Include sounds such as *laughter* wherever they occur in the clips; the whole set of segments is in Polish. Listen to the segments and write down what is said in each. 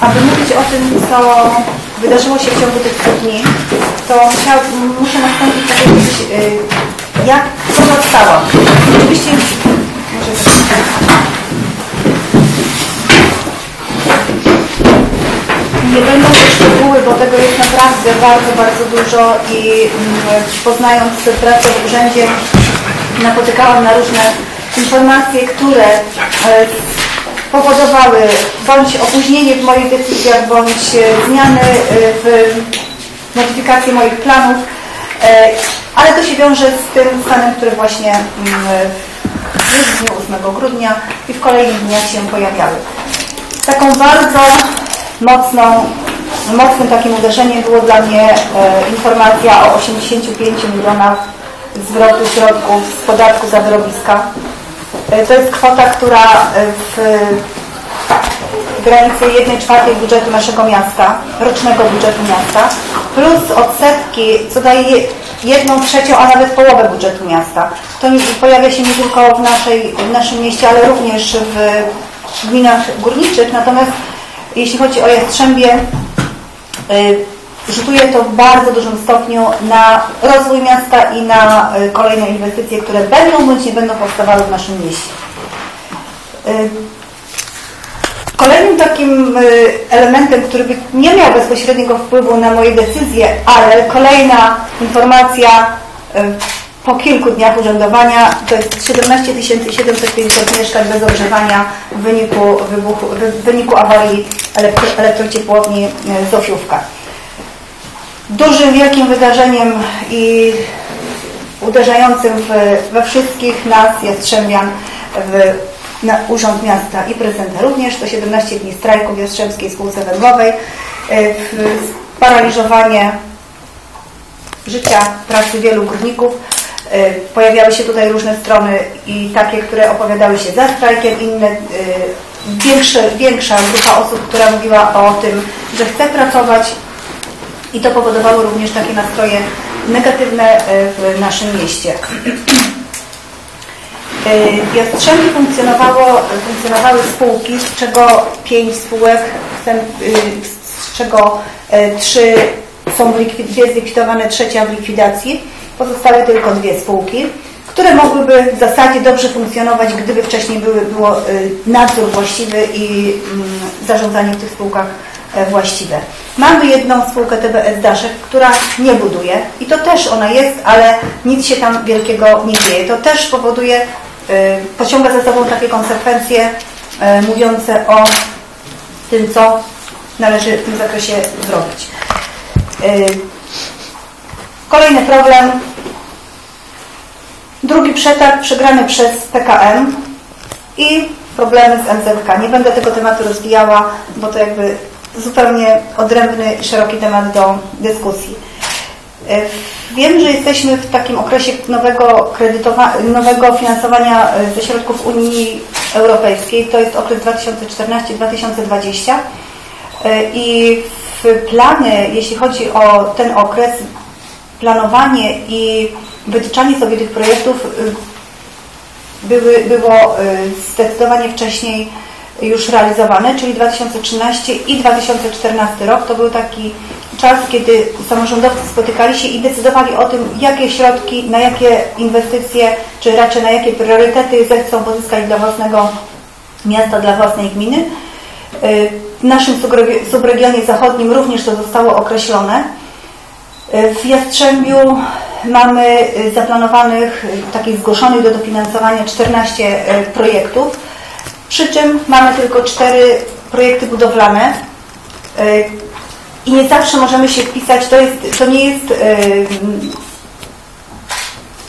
aby mówić o tym, co wydarzyło się w ciągu tych dwóch dni, to muszę następnie powiedzieć, y, jak, co zostało. Oczywiście, może Nie będą to szczegóły, bo tego jest naprawdę bardzo, bardzo dużo i mm, poznając pracę w urzędzie napotykałam na różne informacje, które e, powodowały bądź opóźnienie w moich decyzjach, bądź e, zmiany e, w modyfikacji moich planów, ale to się wiąże z tym stanem, który właśnie mm, w dniu 8 grudnia i w kolejnych dniach się pojawiały. Taką bardzo mocną, mocnym takim uderzeniem było dla mnie informacja o 85 milionach zwrotu środków z podatku za wyrobiska. E, to jest kwota, która e, w granicy 1 czwartej budżetu naszego miasta, rocznego budżetu miasta, plus odsetki, co daje jedną trzecią, a nawet połowę budżetu miasta. To pojawia się nie tylko w, naszej, w naszym mieście, ale również w gminach górniczych. Natomiast jeśli chodzi o Jastrzębie, e, rzutuje to w bardzo dużym stopniu na rozwój miasta i na y, kolejne inwestycje, które będą bądź nie będą powstawały w naszym mieście. Y, kolejnym takim y, elementem, który by nie miał bezpośredniego wpływu na moje decyzje, ale kolejna informacja po kilku dniach urzędowania to jest 17 750 mieszkań bez ogrzewania w wyniku, wybuchu, w wyniku awarii elektrociepłowni Zofiówka dużym, wielkim wydarzeniem i uderzającym w, we wszystkich nas, Jastrzębian, w na Urząd Miasta i prezydenta również, to 17 dni strajku w Jastrzębskiej Spółce Węglowej, e, paraliżowanie życia, pracy wielu górników. E, pojawiały się tutaj różne strony i takie, które opowiadały się za strajkiem, inne, e, większe, większa grupa osób, która mówiła o tym, że chce pracować, i to powodowało również takie nastroje negatywne e, w naszym mieście. E, w Jastrzębiu funkcjonowało, funkcjonowały spółki, z czego pięć spółek, y, z czego e, trzy są dwie zlikwidowane, trzecia w likwidacji. Pozostałe tylko dwie spółki, które mogłyby w zasadzie dobrze funkcjonować, gdyby wcześniej były, było nadzór właściwy i mm, zarządzanie w tych spółkach E, właściwe. Mamy jedną spółkę TBS Daszek, która nie buduje i to też ona jest, ale nic się tam wielkiego nie dzieje. To też powoduje, e, pociąga za sobą takie konsekwencje e, mówiące o tym, co należy w tym zakresie zrobić. Kolejny problem. Drugi przetarg przegrany przez PKM i problemy z NZK. Nie będę tego tematu rozwijała, bo to jakby zupełnie odrębny i szeroki temat do dyskusji. E, wiem, że jesteśmy w takim okresie nowego, nowego finansowania e, ze środków Unii Europejskiej. To jest okres 2014-2020 e, i w plany, jeśli chodzi o ten okres, planowanie i wytyczanie sobie tych projektów były, było zdecydowanie wcześniej już realizowane, czyli 2013 i 2014 rok. To był taki czas, kiedy samorządowcy spotykali się i decydowali o tym, jakie środki, na jakie inwestycje, czy raczej na jakie priorytety zechcą pozyskać dla własnego miasta, dla własnej gminy. W naszym subregionie zachodnim również to zostało określone. W Jastrzębiu mamy zaplanowanych, takich zgłoszonych do dofinansowania 14 projektów przy czym mamy tylko cztery projekty budowlane e, i nie zawsze możemy się wpisać, to, jest, to nie jest e,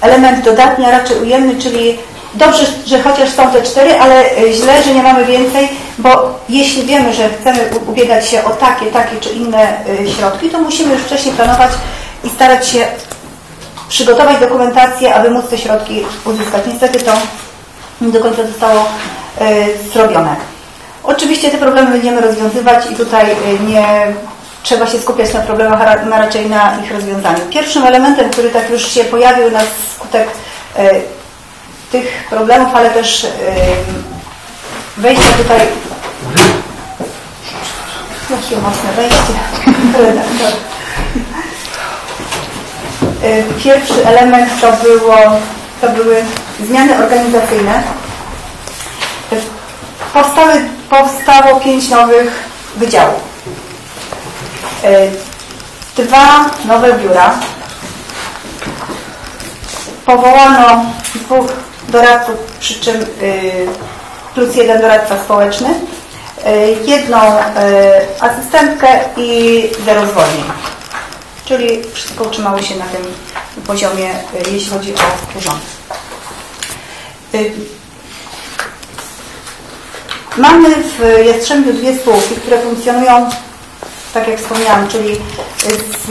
element dodatni, a raczej ujemny, czyli dobrze, że chociaż są te cztery, ale źle, że nie mamy więcej, bo jeśli wiemy, że chcemy ubiegać się o takie, takie czy inne środki, to musimy już wcześniej planować i starać się przygotować dokumentację, aby móc te środki uzyskać. Niestety to nie do końca zostało zrobione. Oczywiście te problemy będziemy rozwiązywać i tutaj e, nie trzeba się skupiać na problemach, a raczej na ich rozwiązaniu. Pierwszym elementem, który tak już się pojawił na skutek e, tych problemów, ale też wejścia tutaj Jakie mocne wejście. Pierwszy element to, było, to były zmiany organizacyjne. Y, Powstały, powstało pięć nowych wydziałów. Y, Dwa nowe biura. Powołano dwóch doradców, przy czym plus jeden doradca społeczny, jedną asystentkę i zero zwolnień czyli wszystko utrzymało się na tym poziomie, y, jeśli chodzi o urząd. Mamy w Jastrzębiu dwie spółki, które funkcjonują, tak jak wspomniałam, czyli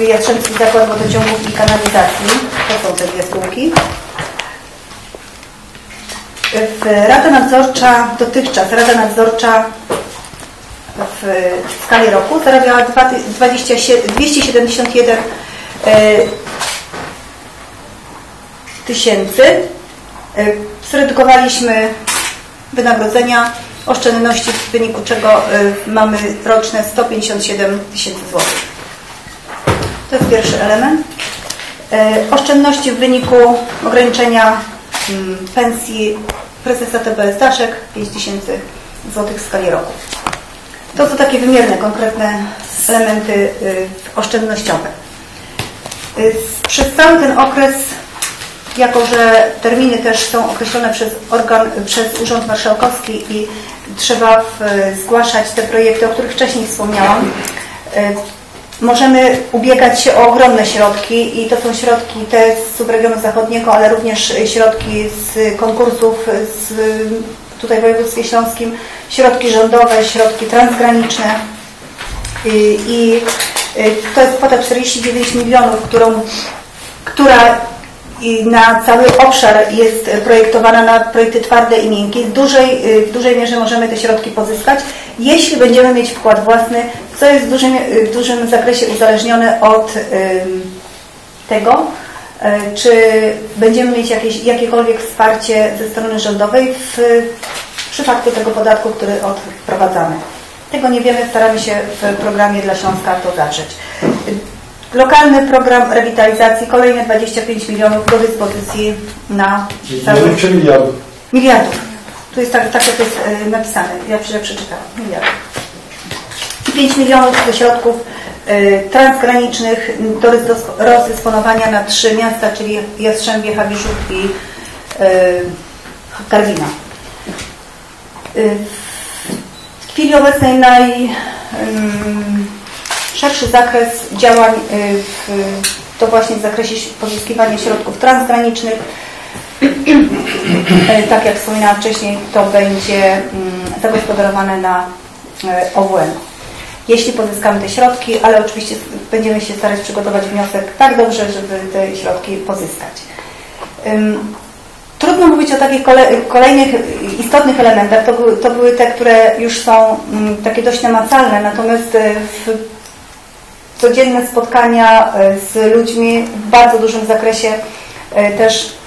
Jastrzębski Zakład Wodociągów i Kanalizacji. To są te dwie spółki. Rada Nadzorcza, dotychczas Rada Nadzorcza w skali roku zarabiała 271 e, tysięcy. E, zredukowaliśmy wynagrodzenia, oszczędności, w wyniku czego e, mamy roczne 157 tysięcy złotych. To jest pierwszy element. Oszczędności w wyniku ograniczenia mm, pensji prezesa TBS Daszek 5 tysięcy złotych w skali roku. To są takie wymierne, konkretne elementy y, oszczędnościowe. Y, przez cały ten okres, jako że terminy też są określone przez, organ, przez Urząd Marszałkowski i trzeba w, zgłaszać te projekty, o których wcześniej wspomniałam, y, możemy ubiegać się o ogromne środki i to są środki te z subregionu zachodniego, ale również środki z konkursów z tutaj w województwie śląskim środki rządowe, środki transgraniczne. I, i to jest kwota 49 milionów, którą, która na cały obszar jest projektowana na projekty twarde i miękkie. W dużej, w dużej mierze możemy te środki pozyskać, jeśli będziemy mieć wkład własny, co jest w dużym, w dużym zakresie uzależnione od tego, E, czy będziemy mieć jakieś, jakiekolwiek wsparcie ze strony rządowej w przypadku tego podatku, który odprowadzamy. Tego nie wiemy, staramy się w programie dla Śląska to zacząć. Lokalny program rewitalizacji, kolejne 25 milionów do dyspozycji na cały... Milionów czy miliardów? Miliardów. Tu jest tak, tak jak jest e, napisane. Ja przeczytałam. Miliardów. 5 milionów środków Y, transgranicznych do rozdysponowania na trzy miasta, czyli Jastrzębie, Habiszów i Karwina. Y, w chwili obecnej najszerszy zakres działań y, to właśnie w zakresie pozyskiwania środków transgranicznych. Tak jak wspominałam wcześniej, to będzie mm, zagospodarowane na OWN jeśli pozyskamy te środki, ale oczywiście będziemy się starać przygotować wniosek tak dobrze, żeby te środki pozyskać. Trudno mówić o takich kolejnych istotnych elementach. To były, to były te, które już są mm, takie dość namacalne, natomiast e, w codzienne spotkania e, z ludźmi w bardzo dużym zakresie e, też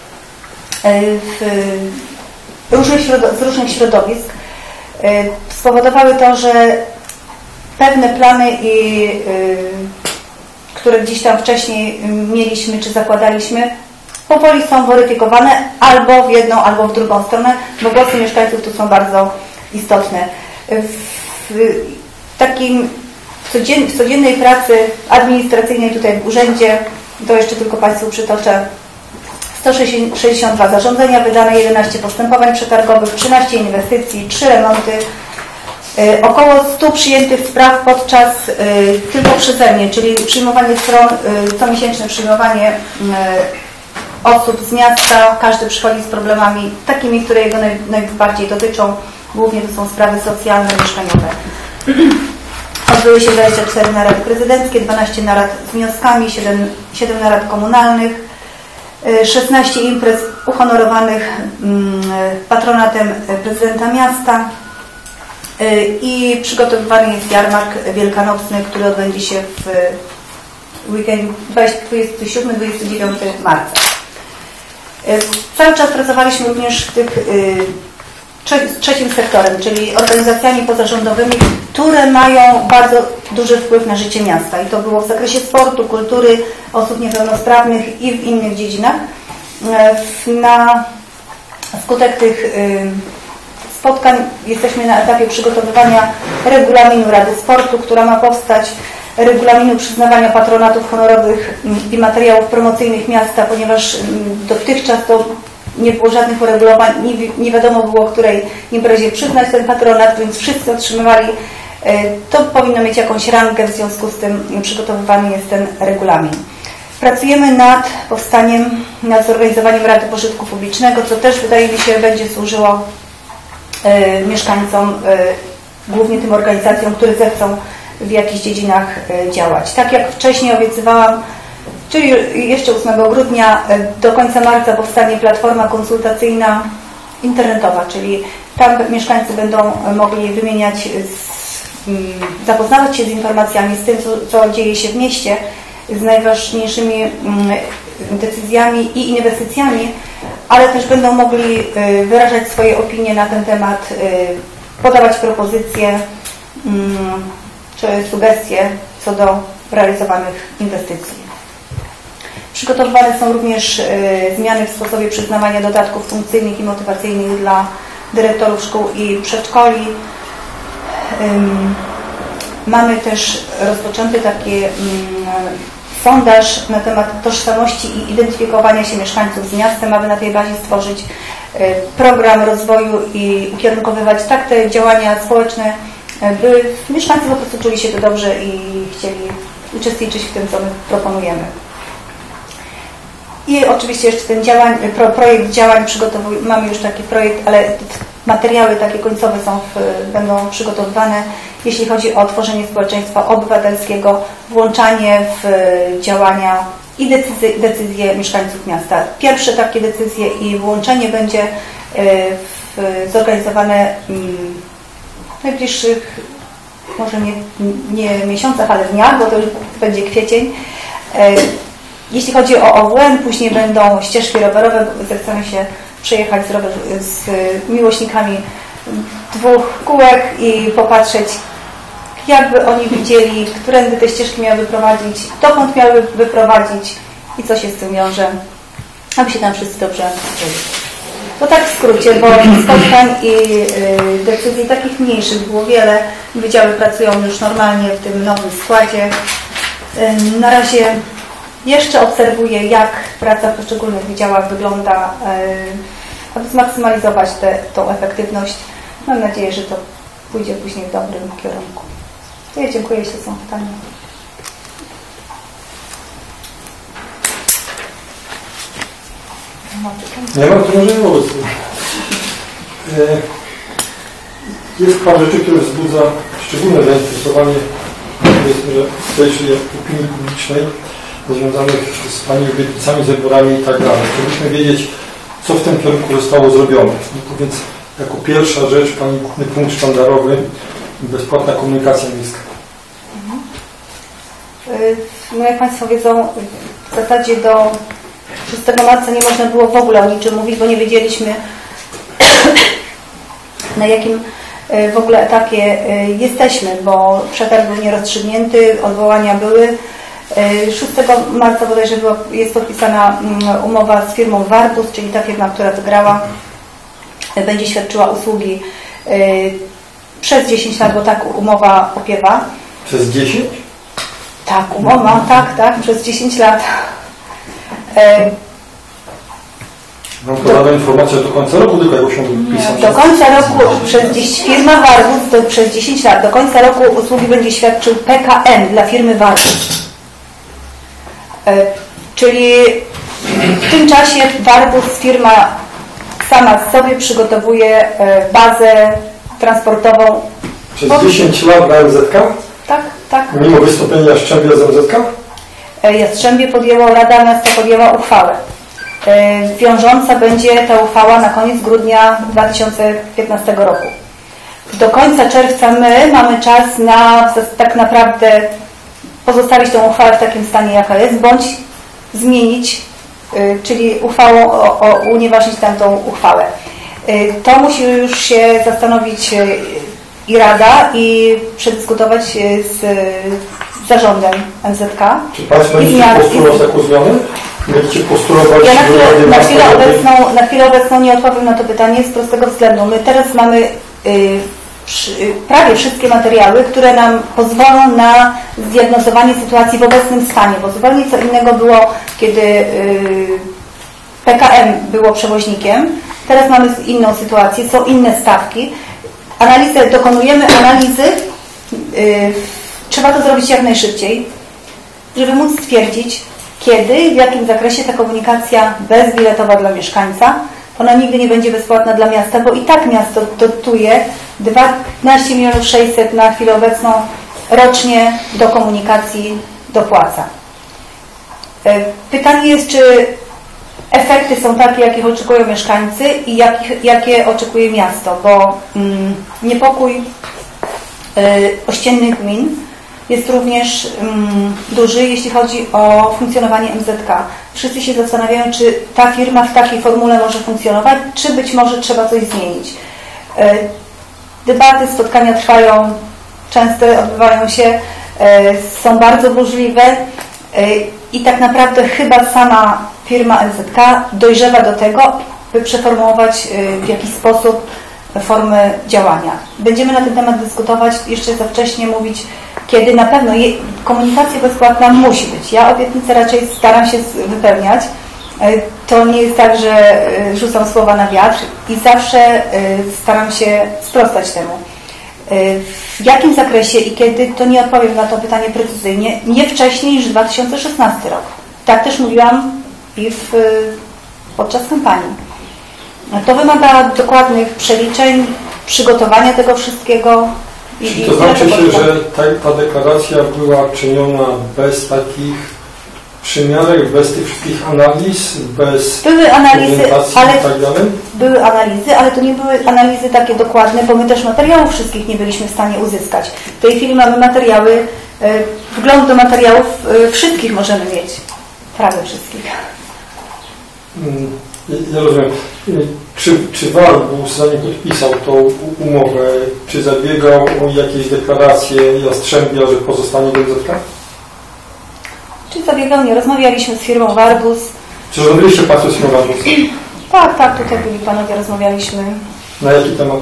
w różnych z różnych środowisk spowodowały to, że pewne plany, i, które gdzieś tam wcześniej mieliśmy czy zakładaliśmy, powoli są weryfikowane albo w jedną, albo w drugą stronę, bo głosy mieszkańców tu są bardzo istotne. W takim w codziennej pracy administracyjnej tutaj w urzędzie, to jeszcze tylko Państwu przytoczę, 162 zarządzenia wydane, 11 postępowań przetargowych, 13 inwestycji, 3 remonty, E, około 100 przyjętych spraw podczas e, tylko przeze mnie, czyli przyjmowanie stron, e, comiesięczne przyjmowanie osób z miasta. Każdy przychodzi z problemami takimi, które jego najbardziej dotyczą. Głównie to są sprawy socjalne, mieszkaniowe. *clears throat* Odbyły się 24 narady prezydenckie, 12 narad z wnioskami, 7, 7 narad komunalnych, 16 imprez uhonorowanych mm, patronatem prezydenta miasta, Y, i przygotowywany jest jarmark wielkanocny, który odbędzie się w weekend 27-29 marca. Y, cały czas pracowaliśmy również w tych y, trzecim sektorem, czyli organizacjami pozarządowymi, które mają bardzo duży wpływ na życie miasta. I to było w zakresie sportu, kultury, osób niepełnosprawnych i w innych dziedzinach. Na skutek tych spotkań jesteśmy na etapie przygotowywania regulaminu Rady Sportu, która ma powstać regulaminu przyznawania patronatów honorowych i materiałów promocyjnych miasta, ponieważ dotychczas to nie było żadnych uregulowań, nie, nie wiadomo było, której imprezie przyznać ten patronat, więc wszyscy otrzymywali. E, to powinno mieć jakąś rangę, w związku z tym przygotowywany jest ten regulamin. Pracujemy nad powstaniem, nad zorganizowaniem Rady Pożytku Publicznego, co też wydaje mi się będzie służyło e, mieszkańcom, e, głównie tym organizacjom, które zechcą w jakichś dziedzinach działać. Tak jak wcześniej obiecywałam, Czyli jeszcze 8 grudnia e, do końca marca powstanie platforma konsultacyjna internetowa, czyli tam mieszkańcy będą mogli wymieniać, mm, zapoznawać się z informacjami, z tym, co, dzieje się w mieście, z najważniejszymi mm, decyzjami i inwestycjami, ale też będą mogli e, wyrażać swoje opinie na ten temat, e, podawać propozycje mm, czy sugestie co do realizowanych inwestycji. Przygotowywane są również e, zmiany w sposobie przyznawania dodatków funkcyjnych i motywacyjnych dla dyrektorów szkół i przedszkoli. Mamy też rozpoczęty taki sondaż na temat tożsamości i identyfikowania się mieszkańców z miastem, aby na tej bazie stworzyć e, program rozwoju i ukierunkowywać tak te działania społeczne, e, by mieszkańcy po prostu czuli się tu dobrze i chcieli uczestniczyć w tym, co my proponujemy. I oczywiście jeszcze ten działań, pro, projekt działań przygotowujemy, mamy już taki projekt, ale materiały takie końcowe są w, będą przygotowywane, jeśli chodzi o tworzenie społeczeństwa obywatelskiego, włączanie w działania i decyzje, decyzje mieszkańców miasta. Pierwsze takie decyzje i włączenie będzie e, w, zorganizowane w najbliższych, może nie, nie miesiącach, ale dniach, bo to już będzie kwiecień. Jeśli chodzi o OWN, później będą ścieżki rowerowe, zechcemy się przejechać z, rower, z miłośnikami dwóch kółek i popatrzeć, jakby oni widzieli, którędy te ścieżki miały wyprowadzić, dokąd miały wyprowadzić i co się z tym wiąże, aby się tam wszyscy dobrze czuli. To tak w skrócie, bo spotkań i y, decyzji takich mniejszych było wiele. Wydziały pracują już normalnie w tym nowym składzie. Y, na razie jeszcze obserwuję, jak praca w poszczególnych wydziałach wygląda, e, aby zmaksymalizować tę efektywność. Mam nadzieję, że to pójdzie później w dobrym kierunku. Ja dziękuję, jeśli są pytania. Nie ma, to może wobec. Jest parę rzeczy, które wzbudza szczególne zainteresowanie powiedzmy, że w opinii publicznej związanych z Pani obietnicami, z wyborami i tak dalej. Chcielibyśmy wiedzieć, co w tym kierunku zostało zrobione. No więc jako pierwsza rzecz, Pani główny punkt sztandarowy, bezpłatna komunikacja miejska. Mhm. No jak Państwo wiedzą, w zasadzie do 6 marca nie można było w ogóle o niczym mówić, bo nie wiedzieliśmy *coughs* na jakim e, w ogóle etapie e, jesteśmy, bo przetarg był nierozstrzygnięty, odwołania były, 6 e, marca bodajże była, jest podpisana mm, umowa z firmą Wartus, czyli ta firma, która wygrała, e, będzie świadczyła usługi e, przez 10 lat, bo tak umowa opiewa. Przez 10? Tak, umowa, tak, tak, przez 10 lat. Mam podana informacja do końca roku, tylko jak się Do końca roku przez 10, firma Wartus to przez 10 lat. Do końca roku usługi będzie świadczył PKN dla firmy Wartus. E, czyli w tym czasie Barbus, firma sama sobie przygotowuje e, bazę transportową. Przez 10 lat na MZK? Tak, tak. Mimo wystąpienia Jastrzębia z MZK? E, Jastrzębie podjęło, Rada Miasta podjęła uchwałę. Wiążąca będzie ta uchwała na koniec grudnia 2015 roku. Do końca czerwca my mamy czas na tak naprawdę pozostawić tę uchwałę w takim stanie, jaka jest, bądź zmienić, y, czyli uchwałą o, o, unieważnić tamtą uchwałę. Y, To musi już się zastanowić y, i Rada i przedyskutować z zarządem MZK. Czy Państwo będziecie postulować taką zmianę? Będziecie postulować Ja na chwilę, na, chwilę obecną, na chwilę obecną nie odpowiem na to pytanie z prostego względu. My teraz mamy prawie wszystkie materiały, które nam pozwolą na zdiagnozowanie sytuacji w obecnym stanie, bo zupełnie co innego było, kiedy y, PKM było przewoźnikiem. Teraz mamy inną sytuację, są inne stawki. Analizę, dokonujemy analizy. y, trzeba to zrobić jak najszybciej, żeby móc stwierdzić, kiedy w jakim zakresie ta komunikacja bezbiletowa dla mieszkańca, ona nigdy nie będzie bezpłatna dla miasta, bo i tak miasto dotuje 12 milionów 600 na chwilę obecną rocznie do komunikacji dopłaca. E, Pytanie jest, czy efekty są takie, jakich oczekują mieszkańcy i jakie oczekuje miasto, bo mm, niepokój y, ościennych gmin jest również mm, duży, jeśli chodzi o funkcjonowanie MZK. Wszyscy się zastanawiają, czy ta firma w takiej formule może funkcjonować, czy być może trzeba coś zmienić. Y, Debaty, spotkania trwają, często odbywają się, y, są bardzo burzliwe y, i tak naprawdę chyba sama firma MZK dojrzewa do tego, by przeformułować w jakiś sposób formy działania. Będziemy na ten temat dyskutować, jeszcze za wcześnie mówić, kiedy na pewno je, komunikacja bezpłatna musi być. Ja obietnicę raczej staram się wypełniać. Y, To nie jest tak, że y, rzucam słowa na wiatr i zawsze y, staram się sprostać temu. W jakim zakresie i kiedy, to nie odpowiem na to pytanie precyzyjnie, nie wcześniej niż 2016 rok. Tak też mówiłam i w, podczas kampanii. To wymaga dokładnych przeliczeń, przygotowania tego wszystkiego. Czyli to znaczy się, że ta, ta deklaracja była czyniona bez takich przymiarek, bez tych wszystkich analiz, bez Były analizy, ale i tak dalej? były analizy, ale to nie były analizy takie dokładne, bo my też materiałów wszystkich nie byliśmy w stanie uzyskać. W tej chwili mamy materiały, y, wgląd do materiałów y, wszystkich możemy mieć. Prawie wszystkich. Mm, Ja rozumiem. Czy, czy Warbus, zanim podpisał tą umowę, czy zabiegał o jakieś deklaracje Jastrzębia, że pozostanie w MZK? Czy zabiegał, nie rozmawialiśmy z firmą Warbus. Czy rozmawialiście Państwo z firmą Warbus? *clears throat* Tak, tak, tutaj byli panowie, rozmawialiśmy. Na jaki temat?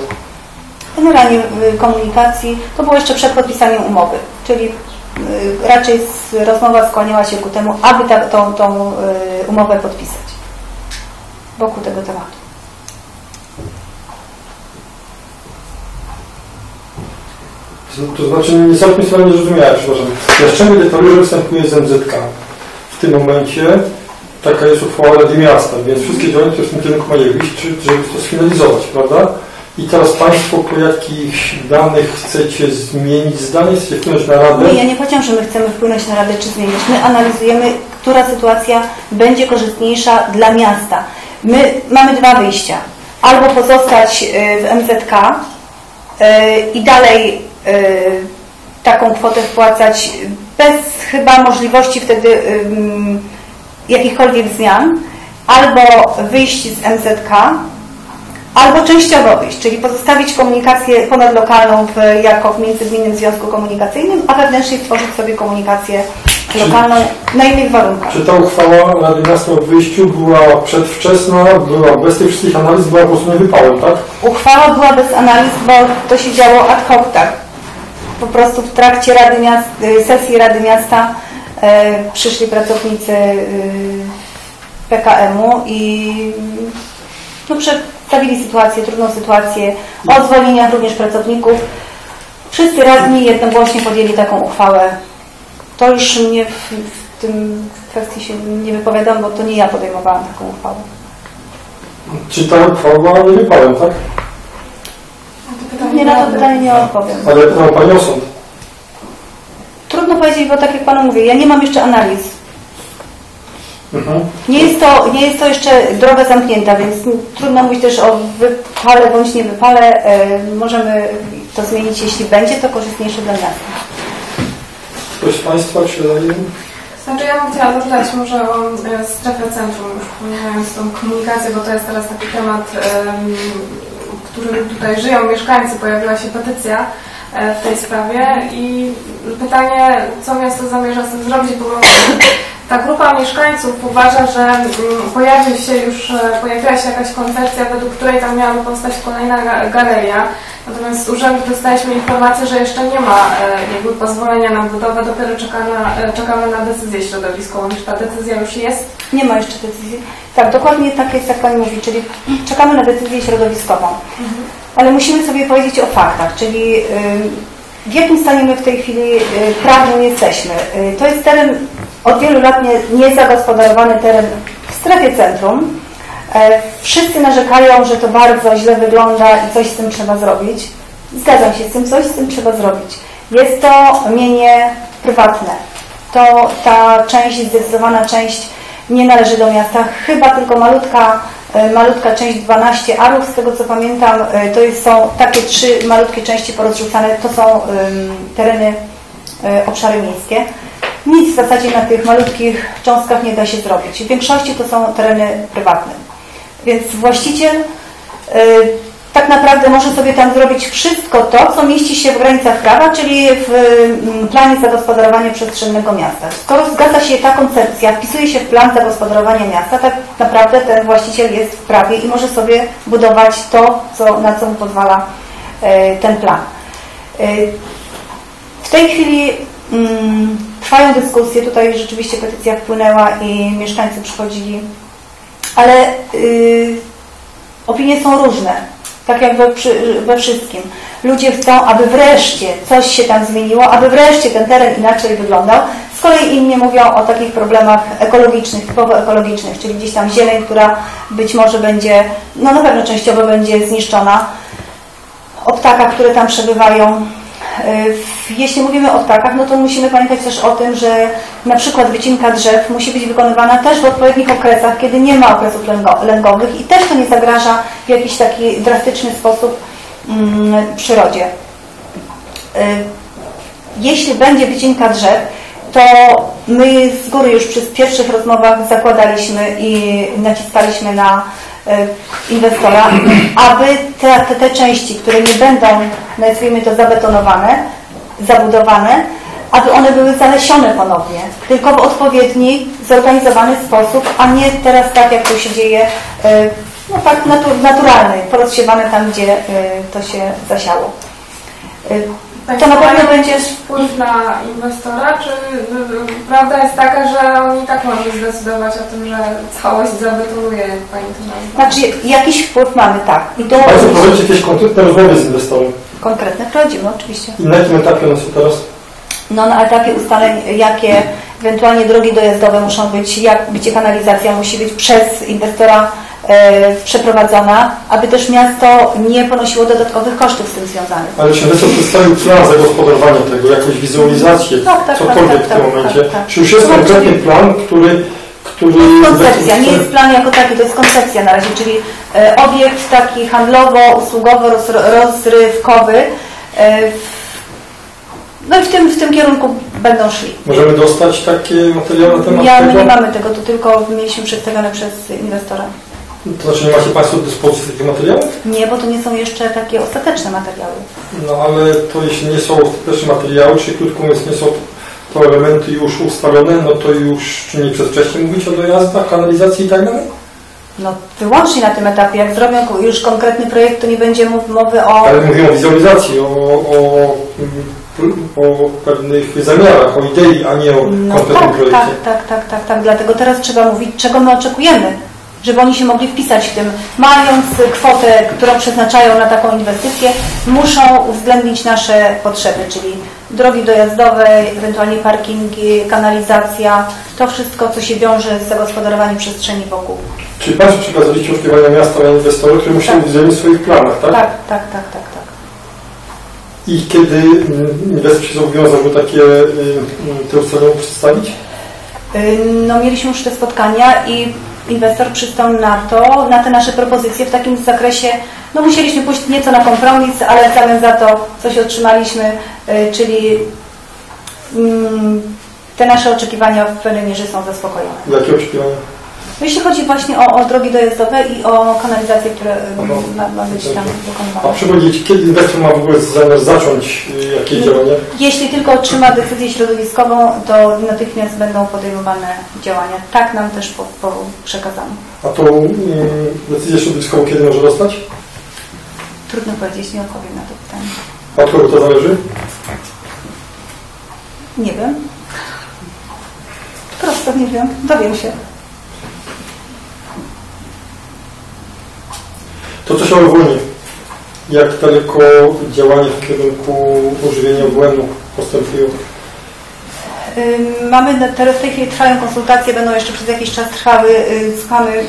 Generalnie y, komunikacji, to było jeszcze przed podpisaniem umowy, czyli y, raczej rozmowa skłaniała się ku temu, aby ta, tą, tą y, umowę podpisać wokół tego tematu. To, znaczy, nie całkiem sobie nie zrozumiałem, przepraszam. Jastrzębie deklaruje, występuje z MZK. W tym momencie taka jest uchwała Rady Miasta, więc wszystkie działania, które w tym kierunku mają iść, żeby to sfinalizować, prawda? I teraz Państwo po jakichś danych chcecie zmienić zdanie, chcecie wpłynąć na Radę? Nie, ja nie powiedziałam, że my chcemy wpłynąć na Radę czy zmienić. My analizujemy, która sytuacja będzie korzystniejsza dla miasta. My mamy dwa wyjścia. Albo pozostać y, w MZK y, i dalej taką kwotę wpłacać bez chyba możliwości wtedy jakichkolwiek zmian, albo wyjść z MZK, albo częściowo wyjść, czyli pozostawić komunikację ponadlokalną w, jako w Międzygminnym Związku Komunikacyjnym, a wewnętrznie stworzyć sobie komunikację lokalną na innych warunkach. Czy ta uchwała Rady Miasta o wyjściu była przedwczesna, była bez tych wszystkich analiz, była po prostu niewypałem, tak? Uchwała była bez analiz, bo to się działo ad hoc tak. Po prostu w trakcie Rady y, sesji Rady Miasta e, przyszli pracownicy y, PKM-u i no, przedstawili sytuację, trudną sytuację, o zwolnieniach również pracowników. Wszyscy radni jednogłośnie podjęli taką uchwałę. To już mnie w, w tym kwestii się nie wypowiadam, bo to nie ja podejmowałam taką uchwałę. Czy ta uchwała była niewypałem, tak? Nie na to pytanie nie odpowiem. Ale pytał Pani o sąd. Trudno powiedzieć, bo tak jak Panu mówię, ja nie mam jeszcze analiz. Mhm. Nie jest to, nie jest to jeszcze droga zamknięta, więc trudno mówić też o wypale bądź nie wypale. E, Możemy to zmienić, jeśli będzie to korzystniejsze dla miasta. Ktoś z Państwa się daje? Znaczy ja bym chciała zapytać może o e, strefę centrum, już pomijając tą komunikację, bo to jest teraz taki temat, em, którym tutaj żyją mieszkańcy, pojawiła się petycja w tej sprawie i pytanie, co miasto zamierza z tym zrobić, bo ta grupa mieszkańców uważa, że mm, pojawi się już, e, pojawiła się jakaś koncepcja, według której tam miałaby powstać kolejna ga- galeria. Natomiast z urzędu dostaliśmy informację, że jeszcze nie ma e, jakby pozwolenia na budowę, dopiero czeka na, e, czekamy na decyzję środowiskową. Czy ta decyzja już jest? Nie ma jeszcze decyzji. Tak, dokładnie tak jest, jak Pani mówi, czyli czekamy na decyzję środowiskową. Ale musimy sobie powiedzieć o faktach, czyli ym, w jakim stanie my w tej chwili y, prawnym jesteśmy. Y, To jest teren od wielu lat nie- niezagospodarowany teren w strefie centrum. E, Wszyscy narzekają, że to bardzo źle wygląda i coś z tym trzeba zrobić. Zgadzam się z tym, coś z tym trzeba zrobić. Jest to mienie prywatne. To ta część, zdecydowana część nie należy do miasta. Chyba tylko malutka, malutka część 12 arów, z tego co pamiętam, e, to jest, są takie trzy malutkie części porozrzucane, to są tereny, e, obszary miejskie. Nic w zasadzie na tych malutkich cząstkach nie da się zrobić. W większości to są tereny prywatne. Więc właściciel tak naprawdę może sobie tam zrobić wszystko to, co mieści się w granicach prawa, czyli w mm, planie zagospodarowania przestrzennego miasta. Skoro zgadza się ta koncepcja, wpisuje się w plan zagospodarowania miasta, tak naprawdę ten właściciel jest w prawie i może sobie budować to, co, na co mu pozwala y, ten plan. Y, w tej chwili mm, trwają dyskusje, tutaj rzeczywiście petycja wpłynęła i mieszkańcy przychodzili, ale y, opinie są różne, tak jak we, we wszystkim. Ludzie chcą, aby wreszcie coś się tam zmieniło, aby wreszcie ten teren inaczej wyglądał. Z kolei inni mówią o takich problemach ekologicznych, typowo ekologicznych, czyli gdzieś tam zieleń, która być może będzie, no na pewno częściowo będzie zniszczona, o ptakach, które tam przebywają. Y, Jeśli mówimy o ptakach, no to musimy pamiętać też o tym, że na przykład wycinka drzew musi być wykonywana też w odpowiednich okresach, kiedy nie ma okresów lęgo- lęgowych i też to nie zagraża w jakiś taki drastyczny sposób mm, przyrodzie. Y, Jeśli będzie wycinka drzew, to my z góry już przy pierwszych rozmowach zakładaliśmy i naciskaliśmy na inwestora, aby te, te, te części, które nie będą, nazwijmy to, zabetonowane, zabudowane, aby one były zalesione ponownie, tylko w odpowiedni, zorganizowany sposób, a nie teraz tak, jak to się dzieje, y, no tak natu, naturalny, porozsiewane tam, gdzie y, to się zasiało. Y, To na pewno będzie wpływ na inwestora, czy y, prawda jest taka, że oni i tak mogą zdecydować o tym, że całość zabetonuje, jak Pani to? Znaczy, jakiś wpływ mamy, tak. I to Państwo prowadzicie jakieś konkretne rozmowy z inwestorem. konkretne prowadzimy, oczywiście. I na jakim etapie one są teraz? No, na etapie ustaleń, jakie ewentualnie drogi dojazdowe muszą być, jak, gdzie kanalizacja musi być przez inwestora przeprowadzona, aby też miasto nie ponosiło dodatkowych kosztów z tym związanych. Ale czy inwestor przedstawił plan zagospodarowania tego, jakąś wizualizację, Tak, tak, cokolwiek tak, w tym tak, momencie? tak, tak. Czy już jest znaczy- konkretny plan, który... który Koncepcja, nie jest plan jako taki, to jest koncepcja na razie, czyli e, obiekt taki handlowo-usługowo-rozrywkowy. E, no i w tym, w tym kierunku będą szli. Możemy dostać takie materiały na temat Ja, my tego? nie mamy tego, to tylko mieliśmy przedstawione przez inwestora. To znaczy nie macie Państwo do dyspozycji takich materiałów? Nie, bo to nie są jeszcze takie ostateczne materiały. No ale to jeśli nie są ostateczne materiały, czyli krótko mówiąc nie są to elementy już ustalone, no to już czy nie przedwcześnie mówić o dojazdach, kanalizacji i tak dalej? No wyłącznie na tym etapie, jak zrobią już konkretny projekt, to nie będzie mowy o... Ale mówimy o wizualizacji, o, o, o pewnych zamiarach, o idei, a nie o No konkretnym tak, projekcie. tak, tak, tak, tak, tak. Dlatego teraz trzeba mówić, czego my oczekujemy, żeby oni się mogli wpisać w tym. Mając kwotę, którą przeznaczają na taką inwestycję, muszą uwzględnić nasze potrzeby, czyli drogi dojazdowe, ewentualnie parkingi, kanalizacja, to wszystko, co się wiąże z zagospodarowaniem przestrzeni wokół. Czyli Państwo przekazaliście oczekiwania miasta na inwestorów, które muszą Tak. uwzględnić w swoich planach, tak? Tak, tak, tak, tak, tak. I kiedy inwestor się zobowiązał, żeby takie y, y, te ustalenia przedstawić? Y, No mieliśmy już te spotkania i inwestor przystał na to, na te nasze propozycje w takim zakresie, no musieliśmy pójść nieco na kompromis, ale w zamian za to coś otrzymaliśmy, y, czyli mm, te nasze oczekiwania w pewnej mierze są zaspokojone. Jakie oczekiwania? No Jeśli chodzi właśnie o, o drogi dojazdowe i o kanalizację, które y, ma, ma być tam A wykonywane. przypomnieć, kiedy inwestor ma w ogóle zamiar zacząć y, jakieś działania? Jeśli tylko otrzyma decyzję środowiskową, to natychmiast będą podejmowane działania. Tak nam też po, po przekazano. A tą y, decyzję środowiskową kiedy może dostać? Trudno powiedzieć, nie odpowiem na to pytanie. A od kogo to zależy? Nie wiem. Prosto nie wiem. Dowiem się. To co się wolni. Jak daleko działania w kierunku ożywienia błędu postępują? Mamy, teraz w tej chwili trwają konsultacje, będą jeszcze przez jakiś czas trwały, y, słuchamy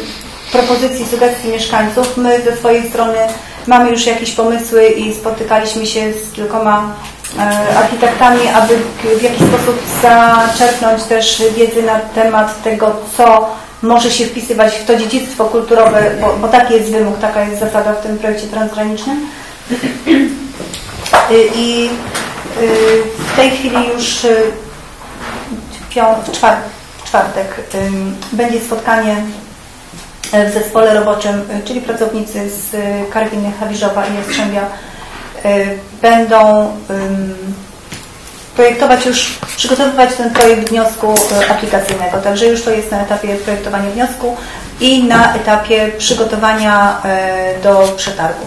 propozycji, sugestii mieszkańców. My ze swojej strony mamy już jakieś pomysły i spotykaliśmy się z kilkoma e, architektami, aby w jakiś sposób zaczerpnąć też wiedzy na temat tego, co może się wpisywać w to dziedzictwo kulturowe, bo, bo taki jest wymóg, taka jest zasada w tym projekcie transgranicznym. Y, I y, w tej chwili już y, w czwartek będzie spotkanie w zespole roboczym, czyli pracownicy z Karwiny, Hawiżowa i Jastrzębia będą projektować już, przygotowywać ten projekt wniosku y, aplikacyjnego. Także już to jest na etapie projektowania wniosku i na etapie przygotowania y, do przetargu.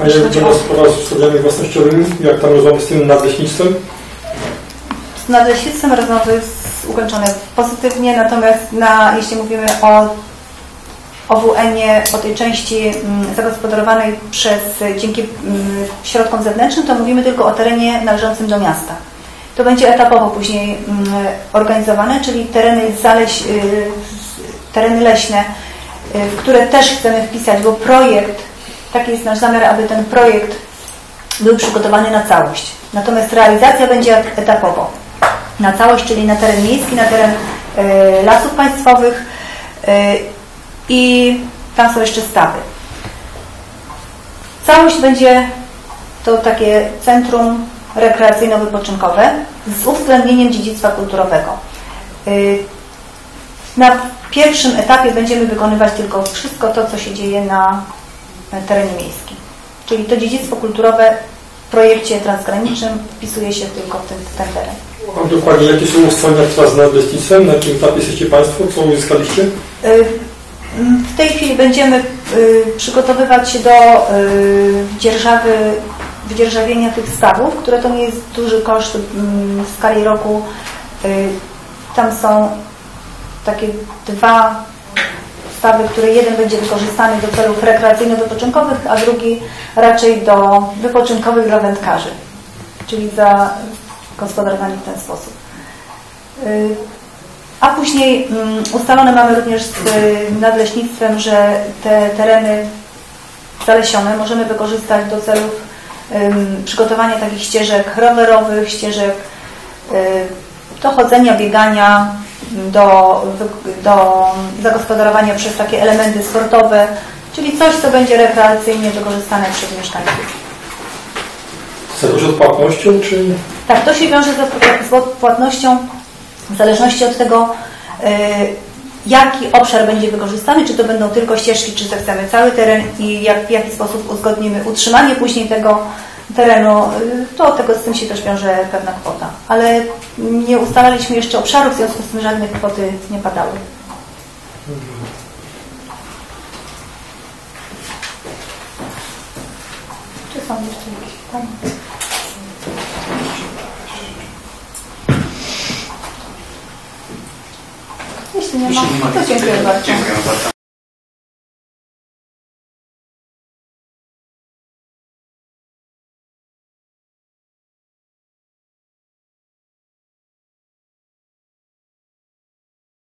A wygląda sprawa z ustawiami własnościowymi? Jak tam rozmawiamy z tym nadleśnictwem? Z nadleśnictwem rozmowy ukończone pozytywnie, natomiast na, jeśli mówimy o OWN-ie, o tej części mm, zagospodarowanej przez, dzięki mm, środkom zewnętrznym, to mówimy tylko o terenie należącym do miasta. To będzie etapowo później mm, organizowane, czyli tereny, zaleś, y, tereny leśne, y, w które też chcemy wpisać, bo projekt, taki jest nasz zamiar, aby ten projekt był przygotowany na całość. Natomiast realizacja będzie etapowo. Na całość, czyli na teren miejski, na teren e, lasów państwowych i tam są jeszcze stawy. Całość będzie to takie centrum rekreacyjno-wypoczynkowe z uwzględnieniem dziedzictwa kulturowego. E, Na pierwszym etapie będziemy wykonywać tylko wszystko to, co się dzieje na terenie miejskim. Czyli to dziedzictwo kulturowe w projekcie transgranicznym wpisuje się tylko w ten, ten teren. A dokładnie, jakie są ustalenia teraz z nadleśnictwem? Na jakim etapie jesteście Państwo? Co uzyskaliście? Y, W tej chwili będziemy y, przygotowywać się do y, dzierżawy, wydzierżawienia tych stawów, które to nie jest duży koszt mm, w skali roku. Y, Tam są takie dwa stawy, które jeden będzie wykorzystany do celów rekreacyjno-wypoczynkowych, a drugi raczej do wypoczynkowych dla wędkarzy, czyli za gospodarowanie w ten sposób. Y, A później mm, ustalone mamy również z y, nadleśnictwem, że te tereny zalesione możemy wykorzystać do celów ym, przygotowania takich ścieżek rowerowych, ścieżek y, do chodzenia, biegania, do, do zagospodarowania przez takie elementy sportowe, czyli coś, co będzie rekreacyjnie wykorzystane przez mieszkańców. Z odpłatnością, czy Tak, to się wiąże z- z odpłatnością w zależności od tego, y, jaki obszar będzie wykorzystany, czy to będą tylko ścieżki, czy zechcemy cały teren i jak, w jaki sposób uzgodnimy utrzymanie później tego terenu, y, to tego z tym się też wiąże pewna kwota. Ale nie ustalaliśmy jeszcze obszaru, w związku z tym żadne kwoty nie padały. Czy są jeszcze jakieś pytania? Jeśli nie ma, Jeśli nie ma, to dziękuję bardzo. Dziękuję bardzo.